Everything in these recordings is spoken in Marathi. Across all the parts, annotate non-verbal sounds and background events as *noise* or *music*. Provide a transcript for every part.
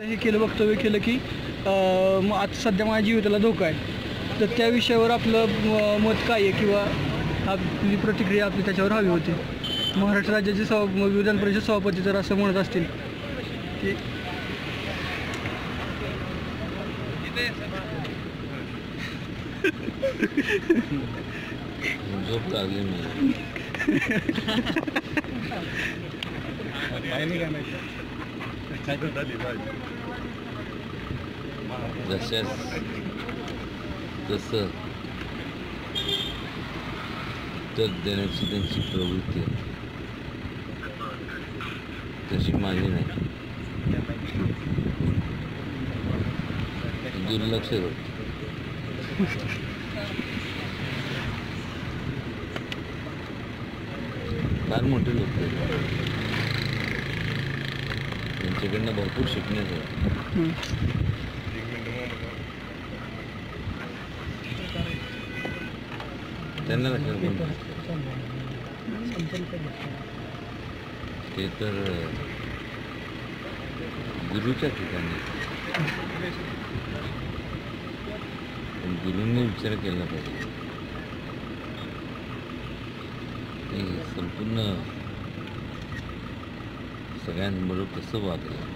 हे केलं वक्तव्य केलं की अं, म- आता सध्या माझ्या जीविताला धोका आहे. तर त्या विषयावर आपलं मत काय आहे किंवा आपली प्रतिक्रिया आपली त्याच्यावर हवी होती. महाराष्ट्र राज्याचे सभा विधान परिषद सभापती जर असं म्हणत असतील की *laughs* झोप जशास तसं उत्तर देण्याची त्यांची प्रवृत्ती आहे. तशी माझी नाही. दुर्लक्ष करतो. फार मोठे लोक त्यांच्याकडनं भरपूर शिकण्याचं त्यांना ते तर गुरुच्या ठिकाणी. पण गुरुंनी विचार केला पाहिजे. ते संपूर्ण सगळ्यांबरोबर कसं वागलं.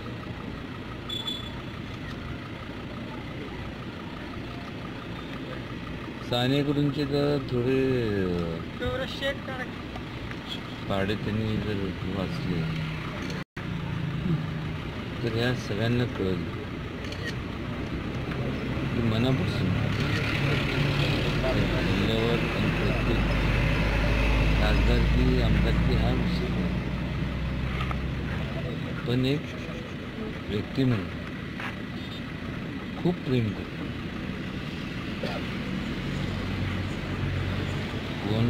साने गुरुंचे तर थोडे पाडे त्यांनी जर वाचले तर ह्या सगळ्यांना कळेल. मनापासून. मूल्यावर आणि प्रत्येक खासदारकी आमदारकी हा विषय पण एक व्यक्ती म्हणून खूप प्रेम करतो. कोण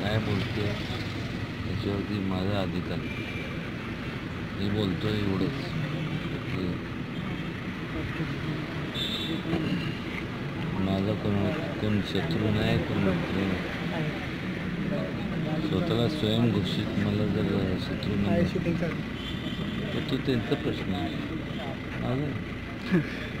काय बोलतो त्याच्यावरती माझा अधिकार मी बोलतो एवढंच. की माझा कोण कोण शत्रू नाही कोण प्रेम स्वतःला स्वयंघोषित मला जर शत्रू नाही. तो त्यांचा प्रश्न आहे. *laughs*